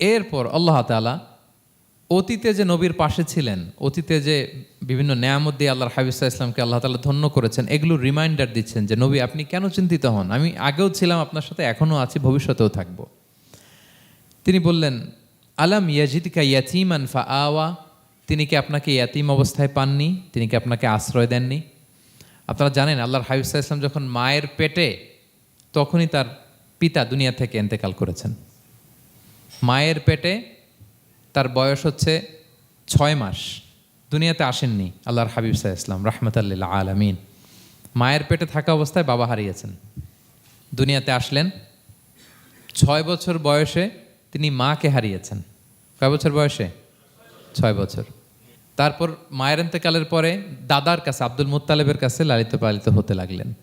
এরপর আল্লাহ তালা অতীতে যে নবীর পাশে ছিলেন, অতীতে যে বিভিন্ন নেয়ামত দিয়ে আল্লাহর হাবিসা ইসলামকে আল্লাহ তালা ধন্য করেছেন এগুলো রিমাইন্ডার দিচ্ছেন যে, নবী, আপনি কেন চিন্তিত হন? আমি আগেও ছিলাম আপনার সাথে, এখনও আছি, ভবিষ্যতেও থাকব। তিনি বললেন, আলাম ইয়াজিদিকা ইয়াতিমান ফা আওয়া তিনি কি আপনাকে ইয়াতিম অবস্থায় পাননি? তিনি কি আপনাকে আশ্রয় দেননি? আপনারা জানেন, আল্লাহর হাবিসা ইসলাম যখন মায়ের পেটে, তখনই তার পিতা দুনিয়া থেকে এন্তেকাল করেছেন। মায়ের পেটে তার বয়স হচ্ছে ছয় মাস। দুনিয়াতে আসেননি আল্লাহর হাবিব সাহা ইসলাম রহমতাল্লাহ আলমিন। মায়ের পেটে থাকা অবস্থায় বাবা হারিয়েছেন। দুনিয়াতে আসলেন, ছয় বছর বয়সে তিনি মাকে হারিয়েছেন। কয় বছর বয়সে? ছয় বছর। তারপর মায়ের এন্তেকালের পরে দাদার কাছে, আব্দুল মুত্তালেবের কাছে লালিত পালিত হতে লাগলেন।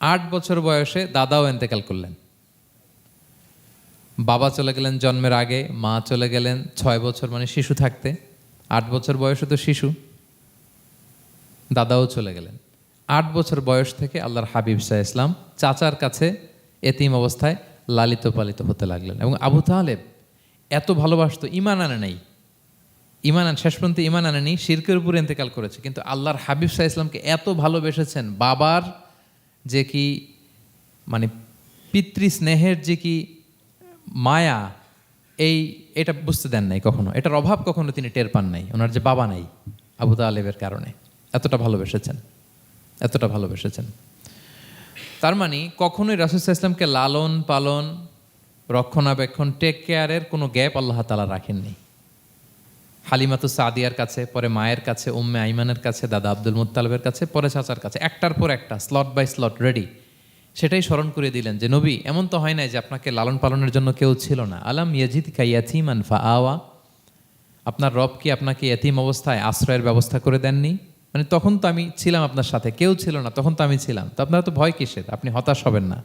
আট বছর বয়সে দাদাও এন্তেকাল করলেন। বাবা চলে গেলেন জন্মের আগে, মা চলে গেলেন ছয় বছর মানে শিশু থাকতে, আট বছর বয়সে তো শিশু। দাদাও চলে গেলেন। আট বছর বয়স থেকে আল্লাহর হাবিব শাহ ইসলাম চাচার কাছে এতিম অবস্থায় লালিত পালিত হতে লাগলেন এবং আবু তাহলেব এত ভালোবাসতো, ইমান আনে নাই। ইমান আন, শেষ পর্যন্ত ইমান আনেনি, শিরকের উপরে ইন্তেকাল করেছে। কিন্তু আল্লাহর হাবিব শাহ ইসলামকে এত ভালোবেসেছেন, বাবার যে কি মানে পিতৃ স্নেহের যে কি মায়া, এই, এটা বুঝতে দেন নাই কখনো। এটার অভাব কখনো তিনি টের পান নাই, ওনার যে বাবা নাই আবু তালেবের কারণে। এতটা ভালোবেসেছেন এতটা ভালোবেসেছেন। তার মানে কখনোই রাসুল ইসলামকে লালন পালন, রক্ষণাবেক্ষণ টেক কেয়ারের কোনো গ্যাপ আল্লাহ তালা রাখেননি। হালিমাতু সাদিয়ার কাছে, পরে মায়ের কাছে, উম্মে আইমানের কাছে, দাদা আব্দুল মুত্তালেবের কাছে, পরে চাচার কাছে, একটার পর একটা স্লট বাই স্লট রেডি সেটাই স্মরণ করে দিলেন যে, নবী, এমন তো হয় নাই যে আপনাকে লালন পালনের জন্য কেউ ছিল না। আলাম ইয়াজিদ কাইয়াথিমান ফা আওয়া আপনার রব কি আপনাকে এতিম অবস্থায় আশ্রয়ের ব্যবস্থা করে দেননি? মানে তখন তো আমি ছিলাম আপনার সাথে, কেউ ছিল না, তখন তো আমি ছিলাম। তো আপনার তো ভয় কিসের? আপনি হতাশ হবেন না,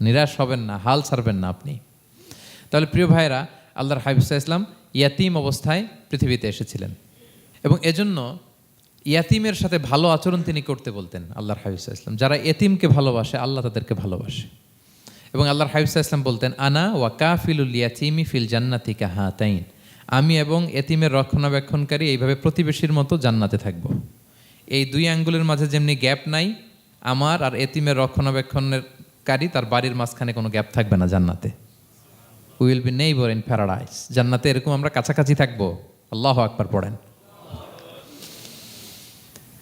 নিরাশ হবেন না, হাল ছাড়বেন না আপনি। তাহলে প্রিয় ভাইরা আল্লাহর হাবিবসা ইসলাম ইয়াতিম অবস্থায় পৃথিবীতে এসেছিলেন। এবং এজন্য ইয়াতিমের সাথে ভালো আচরণ তিনি করতে বলতেন আল্লাহর হাবিবসা ইসলাম যারা এতিমকে ভালোবাসে, আল্লাহ তাদেরকে ভালোবাসে। এবং আল্লাহর হাবিবসা ইসলাম বলতেন, আনা ওয়া কাফিলুল ইয়াতিমি ফিল জান্নাতি কাহা তাইন আমি এবং এতিমের রক্ষণাবেক্ষণকারী এইভাবে প্রতিবেশীর মতো জান্নাতে থাকব। এই দুই আঙ্গুলের মাঝে যেমনি গ্যাপ নাই, আমার আর এতিমের রক্ষণাবেক্ষণের কারী তার বাড়ির মাঝখানে কোনো গ্যাপ থাকবে না জান্নাতে। Will be neighbour in paradise জান্নাতে এরকম আমরা কাছাকাছি থাকব। আল্লাহ আকবার পড়েন।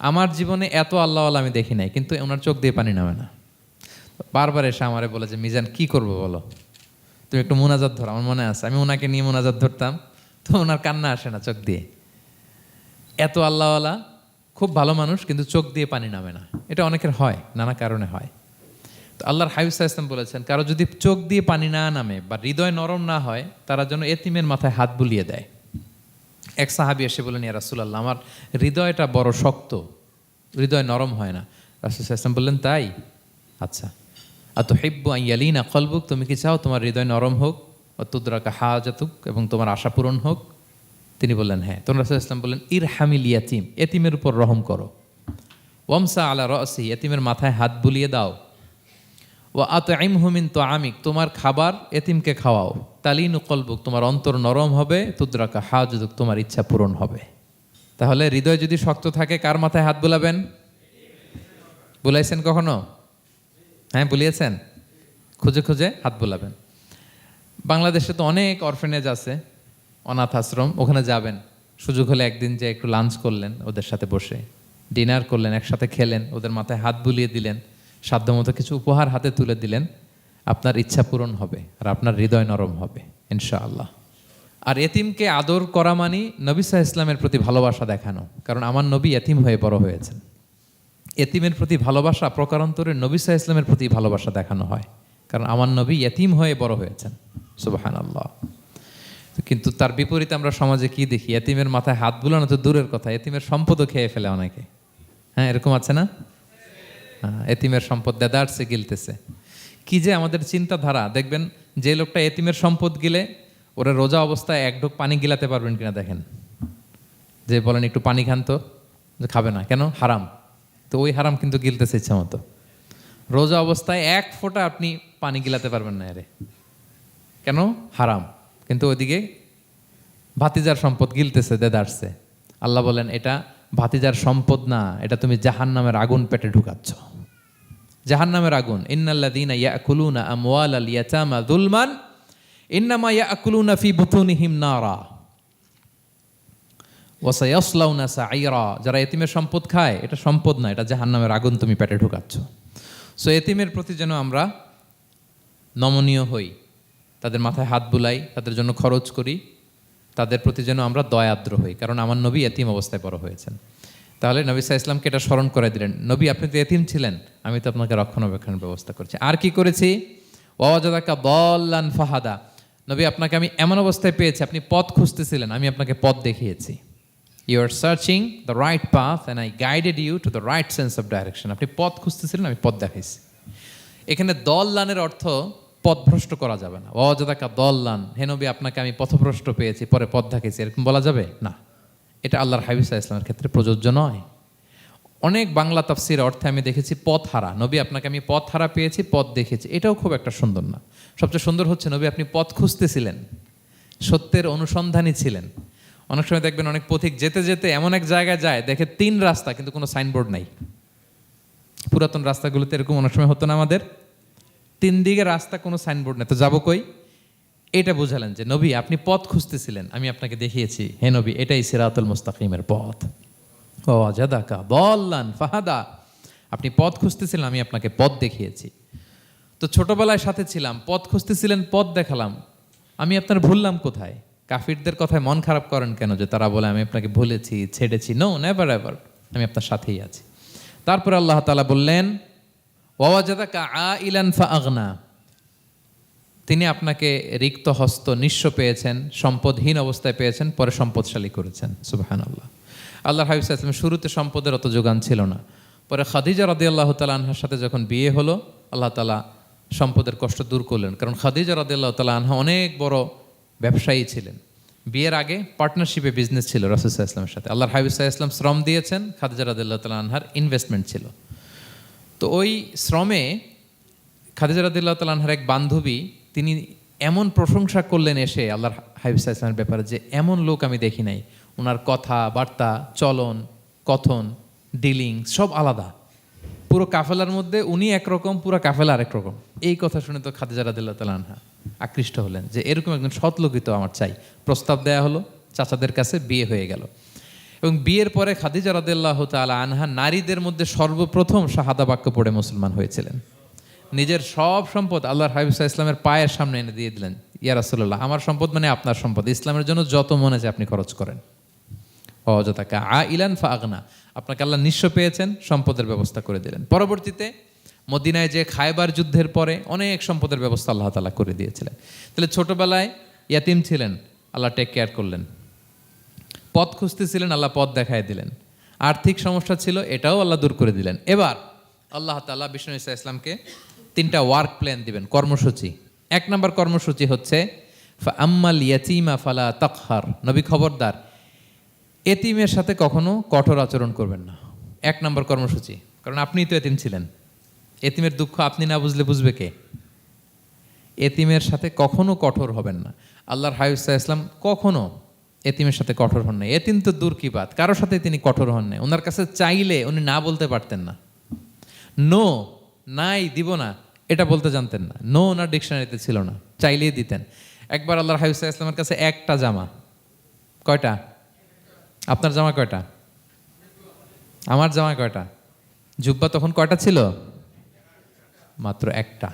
আমার জীবনে এত আল্লাহওয়ালা আমি দেখি নাই, কিন্তু ওনার চোখ দিয়ে পানি নামে না। বারবার এসে আমারে বলে যে, মিজান, কি করব বলো? তুমি একটু মোনাজাত ধরো, আমার মনে আছে, আমি ওনাকে নিয়ে মোনাজাত ধরতাম, তো ওনার কান্না আসে না চোখ দিয়ে। এত আল্লাহওয়ালা, খুব ভালো মানুষ, কিন্তু চোখ দিয়ে পানি নামে না। এটা অনেকের হয়, নানা কারণে হয়। তো আল্লাহর হাইসা ইসলাম বলেছেন, কারও যদি চোখ দিয়ে পানি না নামে বা হৃদয় নরম না হয়, তারা যেন এতিমের মাথায় হাত বুলিয়ে দেয়। এক সাহাবি এসে বলেন ইয়া রাসুলাল্লাহ, আমার হৃদয়টা বড় শক্ত, হৃদয় নরম হয় না। রাসুল ইসলাম বললেন, তাই? আচ্ছা আর তো হেব্বু আইয়ালিনা কলবুক, তুমি কি চাও তোমার হৃদয় নরম হোক, ও তুদ্রাকা হাজাতুক, এবং তোমার আশা পূরণ হোক? তিনি বললেন হ্যাঁ। তখন রাসুল ইসলাম বললেন ইর হামিল ইয়াতিম, এতিমের উপর রহম করো। ওমসা আলা রসি, এতিমের মাথায় হাত বুলিয়ে দাও। ও আত আইম হুমিন তো আমিক তোমার খাবার এতিমকে খাওয়াও। তালিনু কলবুক তোমার অন্তর নরম হবে, তুদ্রাকা হাজুদুক তোমার ইচ্ছা পূরণ হবে। তাহলে হৃদয় যদি শক্ত থাকে, কার মাথায় হাত বুলাবেন? বুলাইছেন কখনো? হ্যাঁ বুলিয়েছেন। খুঁজে খুঁজে হাত বুলাবেন। বাংলাদেশে তো অনেক অরফেনেজ আছে, অনাথ আশ্রম, ওখানে যাবেন। সুযোগ হলে একদিন যে একটু লাঞ্চ করলেন ওদের সাথে বসে। ডিনার করলেন, একসাথে খেলেন, ওদের মাথায় হাত বুলিয়ে দিলেন, সাধ্যমতো কিছু উপহার হাতে তুলে দিলেন। আপনার ইচ্ছা পূরণ হবে আর আপনার হৃদয় নরম হবে ইনশাআল্লাহ। আর এতিমকে আদর করা মানি নবী সাহা ইসলামের প্রতি ভালোবাসা দেখানো কারণ আমার নবী এতিম হয়ে বড় হয়েছেন। এতিমের প্রতি ভালোবাসা প্রকারান্তরে নবী সাহা ইসলামের প্রতি ভালোবাসা দেখানো হয় কারণ আমার নবী এতিম হয়ে বড় হয়েছেন। সুবাহান আল্লাহ কিন্তু তার বিপরীতে আমরা সমাজে কি দেখি? এতিমের মাথায় হাত বুলানো তো দূরের কথা এতিমের সম্পদও খেয়ে ফেলে অনেকে। হ্যাঁ এরকম আছে না? হ্যাঁ, এতিমের সম্পদ দেদারসে গিলতেছে। কি যে আমাদের চিন্তাধারা, দেখবেন যে লোকটা এতিমের সম্পদ গিলে, ওরা রোজা অবস্থায় এক ঢোক পানি গিলাতে পারবেন কিনা দেখেন। যে বলেন, একটু পানি খান তো খাবে না। কেন? হারাম। তো ওই হারাম কিন্তু গিলতেছে ইচ্ছা মতো। রোজা অবস্থায় এক ফোঁটা আপনি পানি গিলাতে পারবেন না এরে। কেন? হারাম। কিন্তু ওইদিকে ভাতিজার সম্পদ গিলতেছে দেদারসে আল্লাহ বলেন, এটা ভাতিজার সম্পদ না, এটা তুমি জাহান নামের আগুন পেটে ঢুকাচ্ছ। জাহান নামের আগুন। ইন্নাল্লাদিনা ইয়াকুলুনা আমওয়াল আল ইয়াতামা যুলমান, ইন্নামা ইয়াকুলুনা ফি বুতুনিহিম নারা। ওয়াসায়াসলাউনা সাইরা যারা এতিমের সম্পদ খায়, এটা সম্পদ না, এটা জাহান্নামের আগুন তুমি পেটে ঢুকাচ্ছ। সো এতিমের প্রতি যেন আমরা নমনীয় হই, তাদের মাথায় হাত বুলাই, তাদের জন্য খরচ করি, তাদের প্রতি যেন আমরা দয়াদ্র হই, কারণ আমার নবী এতিম অবস্থায় বড় হয়েছেন। তাহলে নবী সাহা ইসলামকে এটা স্মরণ করে দিলেন। নবী, আপনি তো এতিম ছিলেন, আমি তো আপনাকে রক্ষণাবেক্ষণের ব্যবস্থা করছি। আর কি করেছি? ওয়াজাদাকা বল্লান ফাহাদা। নবী, আপনাকে আমি এমন অবস্থায় পেয়েছি, আপনি পথ খুঁজতেছিলেন, আমি আপনাকে পথ দেখিয়েছি। You are searching the right path and I guided you to the right sense of direction আপনি পথ খুঁজতেছিলেন, আমি পথ দেখাইছি। এখানে দললানের অর্থ পথভ্রষ্ট করা যাবে না। অজাদাকা দললান। হেনবি আপনাকে আমি পথভ্রষ্ট পেয়েছি, পরে পথ দেখাইছি। এরকম বলা যাবে? না। এটা আল্লাহর হাবিসা ইসলামের ক্ষেত্রে প্রযোজ্য নয়। অনেক বাংলা তাফসির অর্থে আমি দেখেছি পথ হারা নবী আপনাকে আমি পথ হারা পেয়েছি, পথ দেখেছি। এটাও খুব একটা সুন্দর না। সবচেয়ে সুন্দর হচ্ছে, নবী আপনি পথ খুঁজতেছিলেন। সত্যের অনুসন্ধানী ছিলেন। অনেক সময় দেখবেন অনেক পথিক যেতে যেতে এমন এক জায়গায় যায়, দেখে তিন রাস্তা কিন্তু কোনো সাইনবোর্ড নাই। পুরাতন রাস্তাগুলোতে এরকম অনেক সময় হতো না আমাদের। তিন দিকে রাস্তা কোনো সাইনবোর্ড নেই। তো যাব কই? এটা বুঝালেন যে, নবী, আপনি পথ খুঁজতেছিলেন, আমি আপনাকে দেখিয়েছি। হে নবী, এটাই সিরাতুল মুস্তাকিমের পথ। ও জাদাকা বল্লান ফাহাদা। আপনি পথ খুঁজতেছিলেন, আমি আপনাকে পথ দেখিয়েছি। তো ছোটবেলায় সাথে ছিলাম, পথ খুঁজতেছিলেন, পথ দেখালাম। আমি আপনার ভুললাম কোথায়? কাফিরদের কথায় মন খারাপ করেন কেন যে, তারা বলে, আমি আপনাকে ভুলেছি, ছেড়েছি। নো নেভার এভার আমি আপনার সাথেই আছি। তারপরে আল্লাহ তালা বললেন ওয়াজাদাকা আ ইলান ফা আগনা তিনি আপনাকে রিক্ত হস্ত নিঃস্ব পেয়েছেন, সম্পদহীন অবস্থায় পেয়েছেন, পরে সম্পদশালী করেছেন। সুবাহান আল্লাহ আল্লাহ হাবিব ইসলাম শুরুতে সম্পদের অত যোগান ছিল না। পরে খাদিজা রদি আল্লাহ তালা আনহার সাথে যখন বিয়ে হলো, আল্লাহ তালা সম্পদের কষ্ট দূর করলেন। কারণ খাদিজা রদি আল্লাহ তালা আনহা অনেক বড় ব্যবসায়ী ছিলেন। বিয়ের আগে পার্টনারশিপে বিজনেস ছিল রসুল্লাহ ইসলামের সাথে। আল্লাহ হাবিব ইসলাম শ্রম দিয়েছেন, খাদিজা রদি আল্লাহ তালা আনহার ইনভেস্টমেন্ট ছিল। তো ওই শ্রমে খাদিজা রাদিল্লাহ তালানহার এক বান্ধবী তিনি এমন প্রশংসা করলেন এসে আল্লাহর হাবিব ইসলামের ব্যাপারে যে এমন লোক আমি দেখি নাই। ওনার কথা, বার্তা, চলন, কথন, ডিলিং সব আলাদা। পুরো কাফেলার মধ্যে উনি একরকম, পুরো কাফেলা আরেক রকম। এই কথা শুনে তো খাদিজা তালানহা আকৃষ্ট হলেন যে এরকম একজন সৎলোকিত আমার চাই। প্রস্তাব দেয়া হলো, চাচাদের কাছে বিয়ে হয়ে গেল। এবং বিয়ের পরে খাদিজা রাদিল্লাহ তালা আনহা নারীদের মধ্যে সর্বপ্রথম শাহাদা বাক্য পড়ে মুসলমান হয়েছিলেন। নিজের সব সম্পদ আল্লাহর হাবিবসা ইসলামের পায়ের সামনে এনে দিয়ে দিলেন, ইয়া রাসুল্লাহ আমার সম্পদ মানে আপনার সম্পদ। ইসলামের জন্য যত মনে চায় আপনি খরচ করেন। অযথাকা আ ইলান ফা আগনা আপনাকে আল্লাহ নিঃস্ব পেয়েছেন, সম্পদের ব্যবস্থা করে দিলেন। পরবর্তীতে মদিনায় যে খায়বার যুদ্ধের পরে অনেক সম্পদের ব্যবস্থা আল্লাহ তালা করে দিয়েছিলেন। তাহলে ছোটবেলায় ইয়াতিম ছিলেন, আল্লাহ টেক কেয়ার করলেন। পথ খুঁজতেছিলেন, আল্লাহ পথ দেখায় দিলেন। আর্থিক সমস্যা ছিল, এটাও আল্লাহ দূর করে দিলেন। এবার আল্লাহ তাল্লাহ বিষ্ণু ইসা ইসলামকে তিনটা ওয়ার্ক প্ল্যান দিবেন, কর্মসূচি। এক নম্বর কর্মসূচি হচ্ছে আম্মাল ইয়াতিমা ফালা তকহার। নবী খবরদার, এতিমের সাথে কখনো কঠোর আচরণ করবেন না। এক নম্বর কর্মসূচি, কারণ আপনিই তো এতিম ছিলেন। এতিমের দুঃখ আপনি না বুঝলে বুঝবে কে? এতিমের সাথে কখনো কঠোর হবেন না। আল্লাহর হাইসা ইসলাম কখনো এতিমের সাথে কঠোর হন নাই। এতিম তো দূর কি বাত? কারোর সাথে তিনি কঠোর হন নাই। ওনার কাছে চাইলে উনি না বলতে পারতেন না। নো, নাই, দিব না। এটা বলতে জানতেন না। নো ওনার ডিকশনারিতে ছিল না। চাইলেই দিতেন। একবার আল্লাহর হাইসা ইসলামের কাছে একটা জামা। কয়টা? আপনার জামা কয়টা? আমার জামা কয়টা? জুব্বা তখন কয়টা ছিল? মাত্র একটা।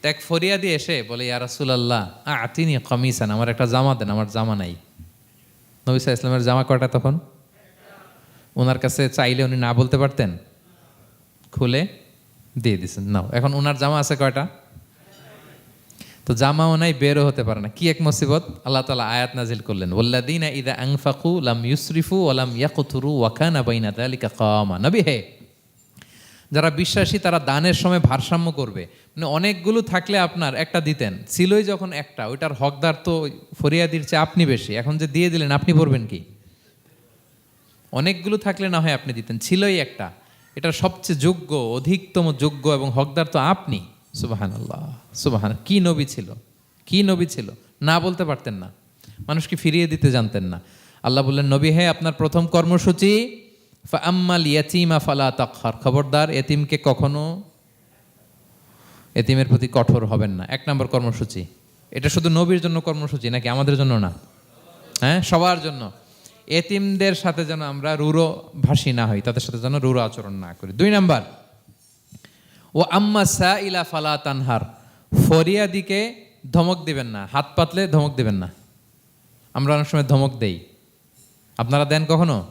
ত্যাগ ফরিয়া দিয়ে এসে বলে, ইয়া রাসুলাল্লাহ, আতিনি কমিসান। আমার একটা জামা দেন, আমার জামা নাই। নবী সাল্লাল্লাহু ইসলামের জামা কয়টা তখন? ওনার কাছে চাইলে উনি না বলতে পারতেন? খুলে দিয়ে দিছেন, নাও। এখন ওনার জামা আছে কয়টা? তো জামাও নাই, বেরও হতে পারে না। কি এক মুসিবত? আল্লাহ তালা আয়াত নাজিল করলেন ওল্লাদিনা ইদা আংফাকু লাম ইউসরিফু ওলাম ইয়াকুতুরু ওয়াকানা বাইনা তালিকা কামা নবী, হে! যারা বিশ্বাসী, তারা দানের সময় ভারসাম্য করবে। মানে অনেকগুলো থাকলে আপনার একটা দিতেন। ছিলই যখন একটা, ওইটার হকদার তো ফরিয়াদির চেয়ে আপনি বেশি। এখন যে দিয়ে দিলেন, আপনি পড়বেন কি? অনেকগুলো থাকলে না হয় আপনি দিতেন, ছিলই একটা। এটার সবচেয়ে যোগ্য, অধিকতম যোগ্য এবং হকদার তো আপনি। সুবাহান আল্লাহ সুবাহান, কি নবী ছিল? কি নবী ছিল? না বলতে পারতেন না। মানুষকে ফিরিয়ে দিতে জানতেন না। আল্লাহ বললেন, নবী, হে আপনার প্রথম কর্মসূচি আম্মাল ইয়াতিমা ফালা তাকহার। খবরদার, এতিমকে কখনো এতিমের প্রতি কঠোর হবেন না। এক নম্বর কর্মসূচি। এটা শুধু নবীর জন্য কর্মসূচি নাকি আমাদের জন্য না? হ্যাঁ সবার জন্য। এতিমদের সাথে যেন আমরা রুরো ভাষী না হই, তাদের সাথে যেন রুরো আচরণ না করি। দুই নাম্বার, ও আম্মা সা ইলা ফালা তানহার ফরিয়াদিকে ধমক দিবেন না, হাত পাতলে ধমক দিবেন না। আমরা অনেক সময় ধমক দেই। আপনারা দেন কখনো?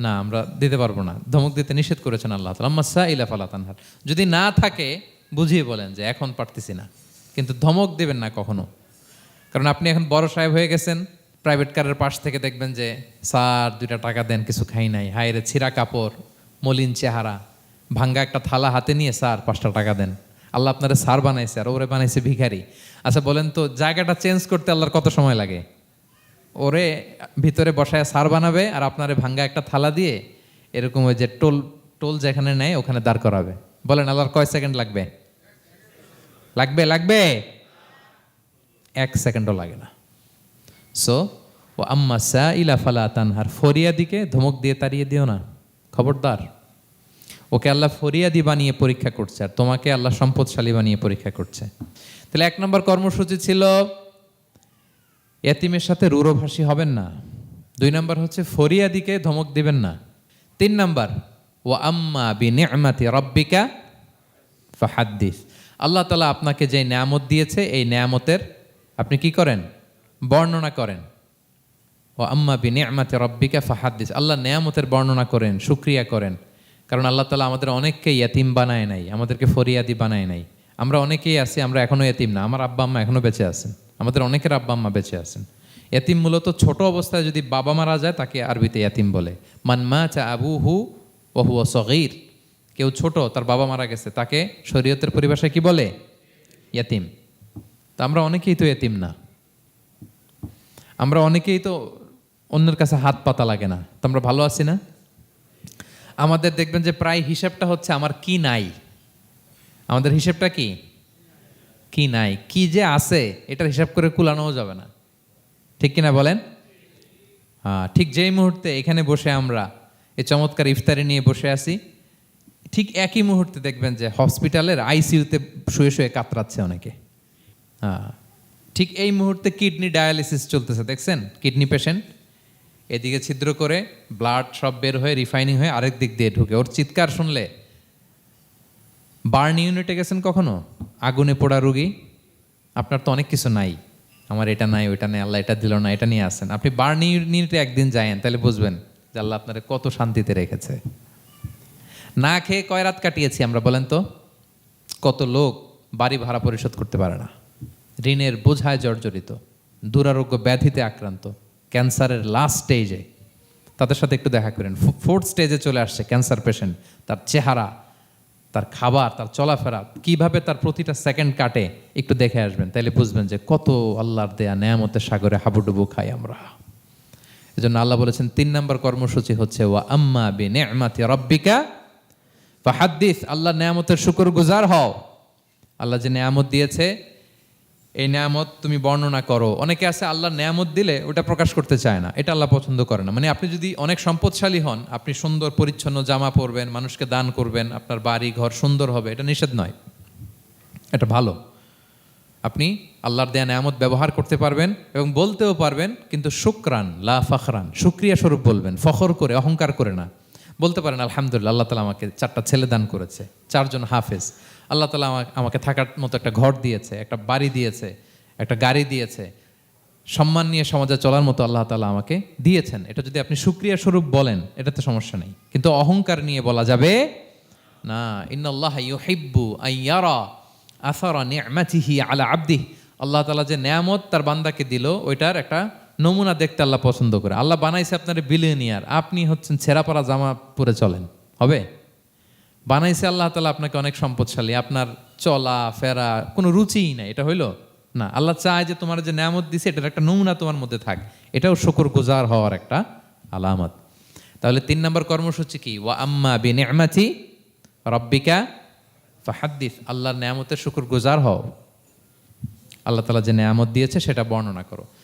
না, আমরা দিতে পারব না। ধমক দিতে নিষেধ করেছেন আল্লাহ তালা আম্মা সা ইলা ফালা তানহার, যদি না থাকে, বুঝিয়ে বলেন যে এখন পারতেছি না। কিন্তু ধমক দেবেন না কখনো। কারণ আপনি এখন বড় সাহেব হয়ে গেছেন প্রাইভেট কারের পাশ থেকে দেখবেন যে, স্যার, দুইটা টাকা দেন, কিছু খাই নাই। হায়রে ছিঁড়া কাপড়, মলিন চেহারা, ভাঙ্গা একটা থালা হাতে নিয়ে, স্যার, পাঁচটা টাকা দেন। আল্লাহ আপনারে স্যার বানাইছে আর ওরে বানাইছে ভিখারি। আচ্ছা বলেন তো, জায়গাটা চেঞ্জ করতে আল্লাহর কত সময় লাগে? ওরে ভিতরে বসায় সার বানাবে আর আপনারে ভাঙ্গা একটা থালা দিয়ে এরকম ওই যে টোল টোল যেখানে নেয়, ওখানে দাঁড় করাবে। বলেন, আল্লাহর কয় সেকেন্ড লাগবে? লাগবে লাগবে? এক সেকেন্ডও লাগে না। সো ও আম্মা সা ইলা ফালা তানহার ফরিয়াদিকে ধমক দিয়ে তাড়িয়ে দিও না। খবরদার। ওকে আল্লাহ ফরিয়াদি বানিয়ে পরীক্ষা করছে আর তোমাকে আল্লাহ সম্পদশালী বানিয়ে পরীক্ষা করছে। তাহলে এক নম্বর কর্মসূচি ছিল, এতিমের সাথে রুরোভাষী হবেন না। দুই নম্বর হচ্ছে ফরিয়াদিকে ধমক দিবেন না। তিন নম্বর ও আম্মা বি নেমাতি রব্বিকা ফাহাদ্দিস। আল্লাহ তালা আপনাকে যে নেয়ামত দিয়েছে, এই নেয়ামতের আপনি কি করেন? বর্ণনা করেন। ও আম্মা বি নেমাতি রব্বিকা ফাহাদ্দিস। আল্লাহ নেয়ামতের বর্ণনা করেন সুক্রিয়া করেন। কারণ আল্লাহ তালা আমাদের অনেককে ইয়াতিম বানায় নাই, আমাদেরকে ফরিয়াদি বানায় নাই। আমরা অনেকেই আছি, আমরা এখনও এতিম না, আমার আব্বা আম্মা এখনও বেঁচে আছেন। আমাদের অনেকের আব্বা আম্মা বেঁচে আছেন। এতিম মূলত ছোট অবস্থায় যদি বাবা মারা যায়, তাকে আরবিতে এতিম বলে। মানমা চা আবু হু ওহু ও সগির। কেউ ছোট, তার বাবা মারা গেছে, তাকে শরীয়তের পরিভাষায় কি বলে? ইয়াতিম। তা আমরা অনেকেই তো এতিম না। আমরা অনেকেই তো অন্যের কাছে হাত পাতা লাগে না। তো আমরা ভালো আছি না? আমাদের দেখবেন যে প্রায় হিসাবটা হচ্ছে আমার কি নাই। আমাদের হিসেবটা কি? কি নাই। কি যে আছে, এটার হিসাব করে কুলানোও যাবে না। ঠিক কিনা বলেন? হ্যাঁ ঠিক যেই মুহূর্তে এখানে বসে আমরা এই চমৎকার ইফতারি নিয়ে বসে আছি, ঠিক একই মুহূর্তে দেখবেন যে হসপিটালের আইসিইউতে শুয়ে শুয়ে কাতরাচ্ছে অনেকে। হ্যাঁ। ঠিক এই মুহূর্তে কিডনি ডায়ালিসিস চলতেছে, দেখছেন? কিডনি পেশেন্ট এদিকে ছিদ্র করে ব্লাড সব বের হয়ে রিফাইনিং হয়ে আরেক দিক দিয়ে ঢুকে। ওর চিৎকার শুনলে? বার্ন ইউনিটে গেছেন কখনো? আগুনে পোড়া রুগী? আপনার তো অনেক কিছু নাই। আমার এটা নাই, ওইটা নেই, আল্লাহ এটা দিল না, এটা নিয়ে আসেন। আপনি বার্ন ইউনিটে একদিন যায়েন, তাহলে বুঝবেন যে আল্লাহ আপনারে কত শান্তিতে রেখেছে। না খেয়ে কয় রাত কাটিয়েছি আমরা বলেন তো? কত লোক বাড়ি ভাড়া পরিশোধ করতে পারে না। ঋণের বোঝায় জর্জরিত, দুরারোগ্য ব্যাধিতে আক্রান্ত, ক্যান্সারের লাস্ট স্টেজে তাদের সাথে একটু দেখা করেন। ফোর্থ স্টেজে চলে আসছে ক্যান্সার পেশেন্ট তার চেহারা, তার খাবার, তার চলাফেরা, কীভাবে তার প্রতিটা সেকেন্ড কাটে, একটু দেখে আসবেন। তাহলে বুঝবেন যে কত আল্লাহর দেয়া নেয়ামতের সাগরে হাবুডুবু খাই আমরা। এজন্য আল্লাহ বলেছেন, তিন নম্বর কর্মসূচি হচ্ছে, ওয়া আম্মা বি নেমাতি রব্বিকা ফাহাদ্দিস। আল্লাহ নেয়ামতের শুকর গুজার হও। আল্লাহ যে নেয়ামত দিয়েছে এই নেয়ামত তুমি বর্ণনা করো। অনেকে আছে আল্লাহ নেয়ামত দিলে ওটা প্রকাশ করতে চায় না। এটা আল্লাহ পছন্দ করে না। মানে আপনি যদি অনেক সম্পদশালী হন, আপনি সুন্দর, পরিচ্ছন্ন জামা পরবেন, মানুষকে দান করবেন, আপনার বাড়ি, ঘর সুন্দর হবে, এটা নিষেধ নয়। এটা ভালো। আপনি আল্লাহর দেয়া নেয়ামত ব্যবহার করতে পারবেন এবং বলতেও পারবেন, কিন্তু শুক্রান, লা ফখরান শুক্রিয়া স্বরূপ বলবেন। ফখর করে, অহংকার করে না। বলতে পারেন, আলহামদুলিল্লাহ, আল্লাহ তালা আমাকে চারটা ছেলে দান করেছে, চারজন হাফেজ। আল্লাহ তালা আমাকে আমাকে থাকার মতো একটা ঘর দিয়েছে, একটা বাড়ি দিয়েছে, একটা গাড়ি দিয়েছে। সম্মান নিয়ে সমাজে চলার মতো আল্লাহ তালা আমাকে দিয়েছেন। এটা যদি আপনি সুক্রিয়া স্বরূপ বলেন, এটাতে সমস্যা নেই। কিন্তু অহংকার নিয়ে বলা যাবে, না, ইন্নাল্লাহ ইউহিব্বু আইয়ারা আসারা আলা আব্দিহ। আল্লাহ তালা যে নেয়ামত তার বান্দাকে দিল, ওইটার একটা নমুনা দেখতে আল্লাহ পছন্দ করে। আল্লাহ বানাইছে আপনার বিলিয়নিয়ার আপনি হচ্ছেন ছেঁড়াপাড়া জামা পরে চলেন। হবে? বানাইছে আল্লাহ তালা আপনাকে অনেক সম্পদশালী। আপনার চলা, ফেরা, কোনো রুচিই নাই। এটা হইল? না। আল্লাহ চায় যে তোমার যে নেয়ামত দিছে, এটার একটা নমুনা তোমার মধ্যে থাক। এটাও শুকর গুজার হওয়ার একটা আলামত। তাহলে তিন নম্বর কর্মসূচি কি? ওয়া আম্মা বি নেমাতি রব্বিকা ফাহাদ্দিস। আল্লাহর নেয়ামতের শুকর গুজার হও। আল্লাহ তালা যে নেয়ামত দিয়েছে, সেটা বর্ণনা করো।